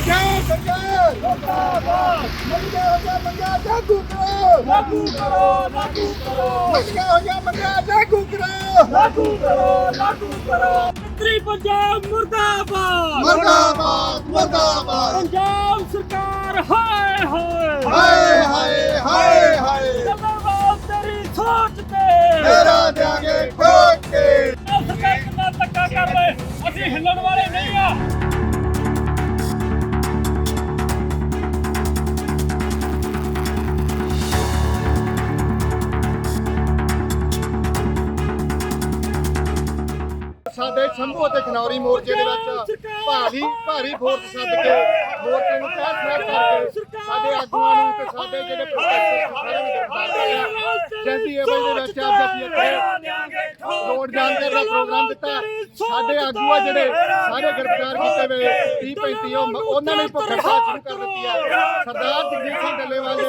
ਜੈ ਸਰਕਾਰ ਮੁਰਦਾਬਾਦ ਮੰਗਿਆ ਹੋਇਆ ਮੰਗਿਆ ਜਾਗੂ ਕਰੋ ਲਾਗੂ ਕਰੋ ਲਾਗੂ ਕਰੋ ਮੰਗਿਆ ਹੋਇਆ ਮੰਗਿਆ ਜਾਗੂ ਕਰੋ ਲਾਗੂ ਕਰੋ ਲਾਗੂ ਕਰੋ ਮੰਤਰੀ ਪੰਜਾਬ ਮੁਰਦਾਬਾਦ ਮੁਰਦਾਬਾਦ ਮੁਰਦਾਬਾਦ। ਸਾਡੇ ਸ਼ੰਭੂ ਅਤੇ ਖਨੌਰੀ ਮੋਰਚੇ ਦੇ ਵਿੱਚ ਭਾਰੀ ਭਾਰੀ ਫੋਰਸ ਸੱਦ ਕੇ ਮੋਰਚੇ ਨੂੰ ਤਹਿਸ ਨਹਿਸ ਕਰਕੇ ਸਾਡੇ ਆਗੂਆਂ ਨੂੰ ਤੇ ਸਾਡੇ ਜਿਹੜੇ ਪ੍ਰੋਟੈਸਟਰ ਸਾਰਿਆਂ ਨੂੰ ਗ੍ਰਿਫਤਾਰ ਕਰਿਆ। ਜੈਂਤੀ ਏਵਲ ਦੇ ਵਿੱਚ ਅੱਜ ਅਸੀਂ ਇੱਥੇ ਰੋਡ ਜਾਮ ਦਾ ਪ੍ਰੋਗਰਾਮ ਦਿੱਤਾ। ਸਾਡੇ ਆਗੂ ਆ ਜਿਹੜੇ ਸਾਰੇ ਗ੍ਰਿਫਤਾਰ ਕੀਤੇ ਵੇ। 30 35 ਉਹ ਮ- ਉਹਨਾਂ ਨੇ ਭੁੱਖ ਹੜਤਾਲ ਸ਼ੁਰੂ ਕਰ ਦਿੱਤੀ ਹੈ ਸਰਦਾਰ ਜਗਜੀਤ ਸਿੰਘ ਡੱਲੇਵਾਲ ਦੇ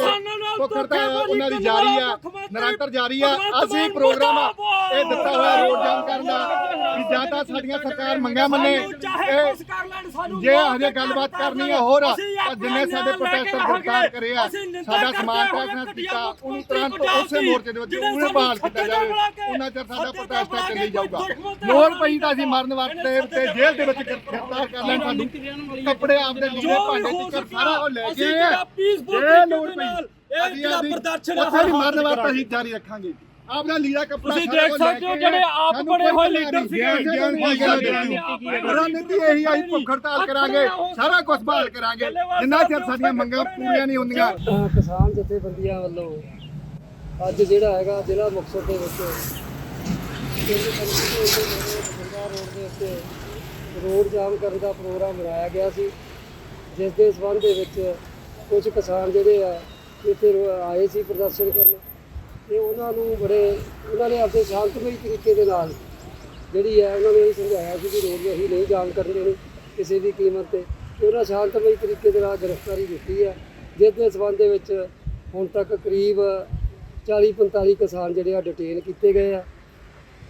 ਭੁੱਖ ਹੜਤਾਲ ਉਹਨਾਂ ਦੀ ਜਾਰੀ ਆ ਨਿਰੰਤਰ ਜਾਰੀ ਆ। ਅਸੀਂ ਪ੍ਰੋਗਰਾਮ ਇਹ ਦਿੱਤਾ ਹੋਇਆ ਰੋਡ ਜਾਮ ਕਰਨ ਦਾ ਵੀ ਜਾਂ ਤਾਂ ਸਾਡੀਆਂ ਸਰਕਾਰ ਮੰਗਿਆ ਮੰਨੇ। ਇਹ ਜੇ ਹਜੇ ਗੱਲਬਾਤ ਕਰਨੀ ਹੈ ਹੋਰ ਜਿੰਨੇ ਸਾਡੇ ਪ੍ਰੋਟੈਸਟਰ ਗ੍ਰਿਫਤਾਰ ਕਰੇ ਆ ਸਾਡਾ ਸਮਾਨ ਟੈਕਸ ਕੀਤਾ ਉਹਨੂੰ ਤੁਰੰਤ ਉਸੇ ਮੋਰਚੇ ਦੇ ਵਿੱਚ ਉਹਨੇ ਬਹਾਲ ਕੀਤਾ ਜਾਵੇ। ਉਹਨਾਂ ਚਿਰ ਸਾਡਾ ਪ੍ਰੋਟੈਸਟ ਚੱਲੀ ਜਾਊਗਾ। ਲੋੜ ਪਈ ਤਾਂ ਅਸੀਂ ਮਰਨ ਵਾਸਤੇ ਤੇ ਜੇਲ੍ਹ ਦੇ ਵਿੱਚ ਗ੍ਰਿਫਤਾਰ ਕਰ ਲੈਣ ਸਾਨੂੰ। ਕੱਪੜੇ ਆਪਦੇ ਲੀੜੇ ਭਾਂਡੇ ਟਿੱਕਰ ਸਾਰਾ ਉਹ ਲੈ ਆ ਜੇ ਲੋੜ ਪਈ। ਅਸੀਂ ਉੱਥੇ ਵੀ ਮਰਨ ਵਾਸਤੇ ਅਸੀਂ ਜਾਰੀ ਰੱਖਾਂਗੇ। ਆਪਦਾ ਲੀੜਾ ਕੱਪੜਾ ਤੁਸੀਂ ਦੇਖ ਸਕਦੇ ਹੋ ਜਿਹੜੇ ਆਪ ਬਣੇ ਹੋਏ ਲੀਡਰ। ਸੀਗੇ। ਰਣਨੀਤੀ ਇਹੀ ਆਈ ਭੁੱਖ ਹੜਤਾਲ ਕਰਾਂਗੇ। ਸਾਰਾ ਕੁਝ ਬਹਾਲ ਕਰਾਂਗੇ। ਜਿੰਨਾ ਚਿਰ ਸਾਡੀਆਂ ਮੰਗਾਂ ਪੂਰੀਆਂ ਨਹੀਂ ਹੁੰਦੀਆਂ। ਕਿਸਾਨ ਜਥੇਬੰਦੀਆਂ ਵੱਲੋਂ ਅੱਜ ਜਿਹੜਾ ਹੈਗਾ ਜ਼ਿਲ੍ਹਾ ਮੁਕਤਸਰ ਦੇ ਵਿੱਚ ਰੋਡ ਦੇ ਉੱਤੇ ਰੋਡ ਜਾਮ ਕਰਨ ਦਾ ਪ੍ਰੋਗਰਾਮ ਬਣਾਇਆ ਗਿਆ ਸੀ। ਜਿਸ ਦੇ ਸਬੰਧ ਦੇ ਵਿੱਚ ਕੁਝ ਕਿਸਾਨ ਜਿਹੜੇ ਆ ਇੱਥੇ ਆਏ ਸੀ ਪ੍ਰਦਰਸ਼ਨ ਕਰਨ। ਤੇ ਉਹਨਾਂ ਨੂੰ ਬੜੇ ਉਹਨਾਂ ਨੇ ਆਪਣੇ ਸ਼ਾਂਤਮਈ ਤਰੀਕੇ ਦੇ ਨਾਲ ਜਿਹੜੀ ਹੈ ਉਹਨਾਂ ਨੇ ਇਹ ਸਮਝਾਇਆ ਸੀ ਕਿ ਰੋਡ ਅਸੀਂ ਨਹੀਂ ਜਾਮ ਕਰਨ ਦੇਣੀ ਕਿਸੇ ਵੀ ਕੀਮਤ ਤੇ। ਤੇ ਉਹਨਾਂ ਸ਼ਾਂਤਮਈ ਤਰੀਕੇ ਦੇ ਨਾਲ ਗ੍ਰਿਫਤਾਰੀ ਦਿੱਤੀ ਹੈ। ਜਿਸ ਦੇ ਸਬੰਧ ਦੇ ਵਿੱਚ ਹੁਣ ਤੱਕ ਕਰੀਬ 40 45 ਕਿਸਾਨ ਜਿਹੜੇ ਆ ਡਿਟੇਨ ਕੀਤੇ ਗਏ ਆ।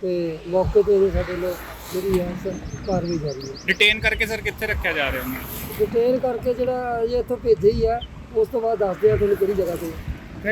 ਤੇ ਮੌਕੇ ਤੇ ਹੀ ਸਾਡੇ ਲੋਕ ਜਿਹੜੀ ਹੈ ਸ- ਕਾਰਵਾਈ ਜਾਰੀ ਹੈ। ਡਿਟੇਨ ਕਰਕੇ ਸਰ ਕਿੱਥੇ ਰੱਖਿਆ ਜਾ ਰਿਹਾ ਉਹਨੂੰ ਡਿਟੇਨ ਕਰਕੇ ਜਿਹੜਾ ਇਹ ਇੱਥੋਂ ਭੇਜੇ ਹੀ ਆ ਉਸ ਤੋਂ ਬਾਅਦ ਦੱਸਦੇ ਆ ਤੁਹਾਨੂੰ ਕਿਹੜੀ ਜਗ੍ਹਾ ਤੇ।